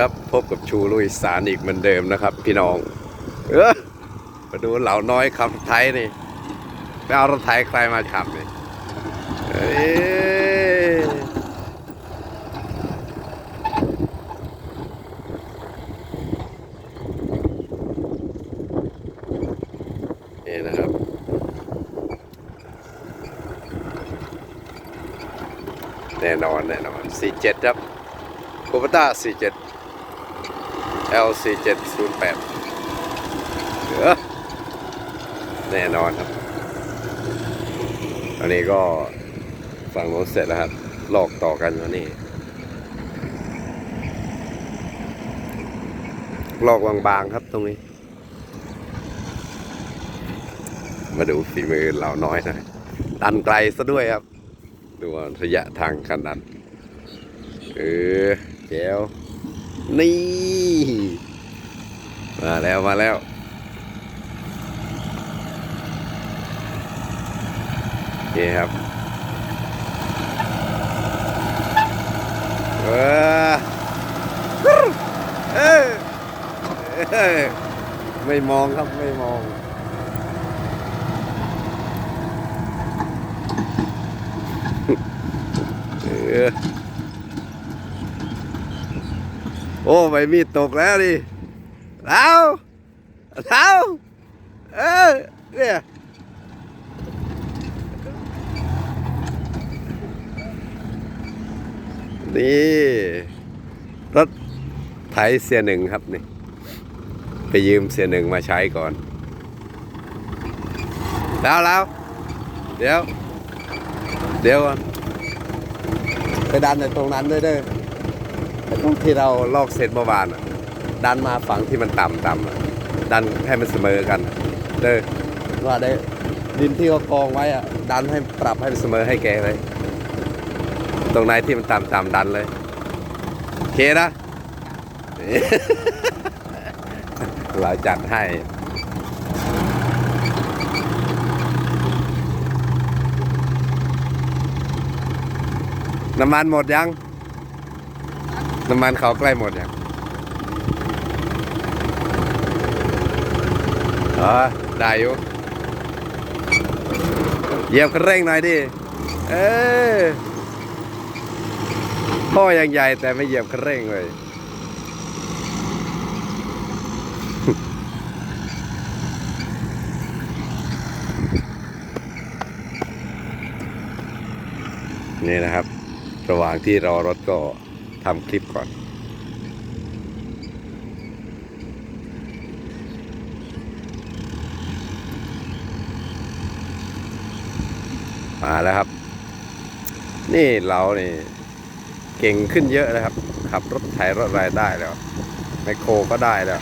ครับพบกับชูลุยสารอีกเหมือนเดิมนะครับ พี่น้อง เออมาดูเหล่าน้อยขับไทยนี่ไปเอารถไทยใครมาขับนี่เอ้ยนี่นะครับ แน่นอนแน่นอน 47 ครับโคปต้า47 L 4708เหลือแน่นอนครับ อันนี้ก็ฝั่งโน้นเสร็จแล้วครับ ลอกต่อกันแล้วนี่ ลอกบางๆครับตรงนี้ มาดูฝีมือเราน้อยหนะดันไกลซะด้วยครับ ดูว่าระยะทางขนาดเออแจ๋ว นี่ มาแล้วมาแล้ว โอเคครับเออเออเออไม่มองครับไม่มองเออ โอ้ใบมีดตกแล้วดิแล้วแล้วเออเนี่ยนี่รถไถเสียหนึ่งครับนี่ ไปยืมเสียหนึ่งมาใช้ก่อน แล้วแล้วเดี๋ยว เดี๋ยวก่อนไปดันในตรงนั้นด้วยเด้อไอ้ตรง ที่เราลอกเสร็จเมื่อวานดันมาฝังที่มันต่ำต่ำดันให้มันเสมอกันเด้อว่าได้ดินที่เขากองไว้อะดันให้ปรับให้มันเสมอให้แกเลย ตรงไหนที่มันต่ำต่ำดันเลยโอเคนะเราจัดให้น้ำมันหมดยัง น้ำมันเขาใกล้หมดยังเออได้อยู่เหยียบคันเร่งหน่อยดิ เออพ่อยังใหญ่แต่ไม่เหยียบคันเร่งเลยนี่นะครับ ระหว่างที่รอรถก็ ทำคลิปก่อน มาแล้วครับ นี่เรานี่เก่งขึ้นเยอะนะครับ ขับรถไถรถอะไรได้แล้วไมโครก็ได้แล้ว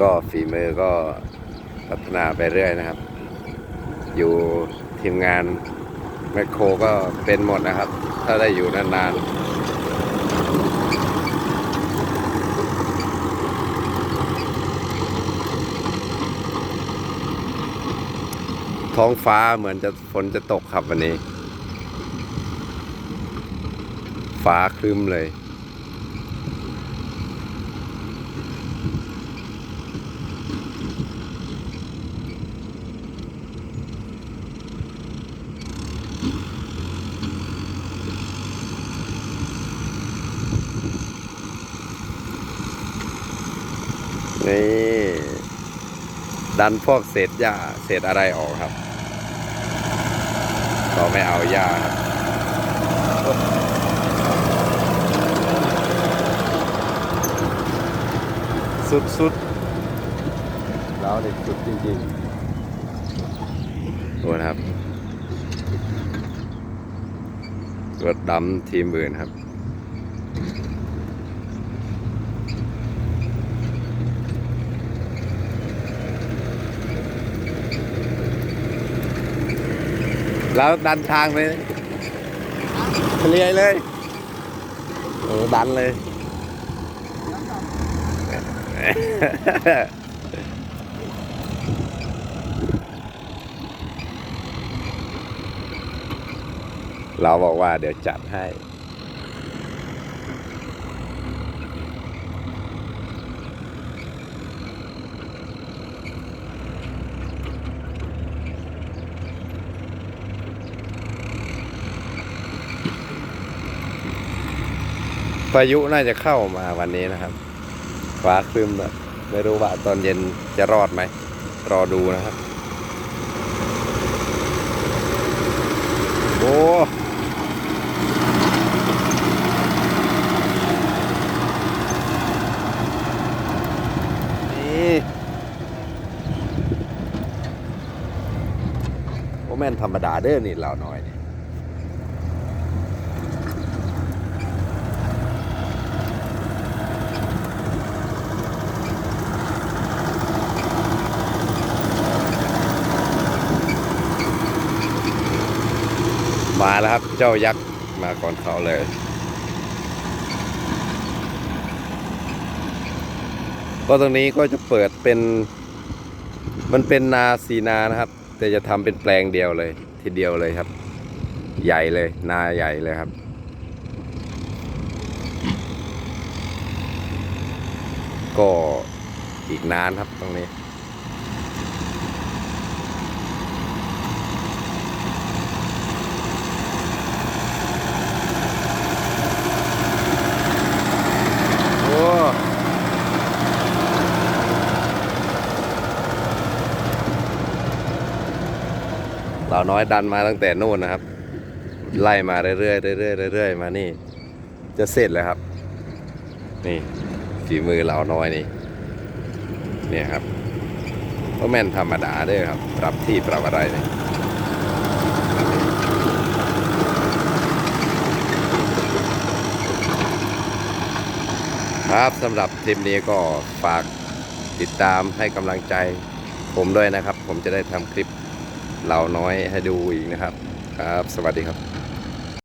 ก็ฝีมือก็พัฒนาไปเรื่อยนะครับ อยู่ทีมงานแมคโครก็เป็นหมดนะครับ ถ้าได้อยู่นานๆท้องฟ้าเหมือนจะฝนจะตกครับวันนี้ ฟ้าครึ้มเลย นี่ ดันพวกเศษหญ้าเศษอะไรออกครับเราไม่เอาหญ้าครับสุดสุดๆเราเด็กสุดจริงๆดูนะครับรถดำทีมอื่นครับ แล้วดันทางไปเลียเลยเออดันเลย เราบอกว่าเดี๋ยวจัดให้ พายุน่าจะเข้ามาวันนี้นะครับฟ้าครึมแบบไม่รู้ว่าตอนเย็นจะรอดไหม รอดูนะครับ โอ้นี่โอ้แม่นธรรมดาเด้อนี่เราน้อยนี่ มาแล้วครับ เจ้ายักษ์มาก่อนเขาเลย ก็ตรงนี้ก็จะเปิดเป็น มันเป็นนาสีนานะครับ แต่จะทำเป็นแปลงเดียวเลย ทีเดียวเลยครับ ใหญ่เลย นาใหญ่เลยครับก็อีกนานครับตรงนี้ โอ้ เราน้อยดันมาตั้งแต่นู่นนะครับ ไล่มาเรื่อยๆเรื่อยๆเรื่อยๆมานี่ จะเสร็จแล้วครับ นี่ฝีมือเราน้อยนี่เนี่ยครับก็แม่นธรรมดาด้วยครับ ปรับที่ปรับอะไรเนี่ยครับสำหรับทริปนี้ก็ฝากติดตามให้กำลังใจผมด้วยนะครับ ผมจะได้ทำคลิป เหล่าน้อยให้ดูอีกนะครับ ครับ สวัสดีครับ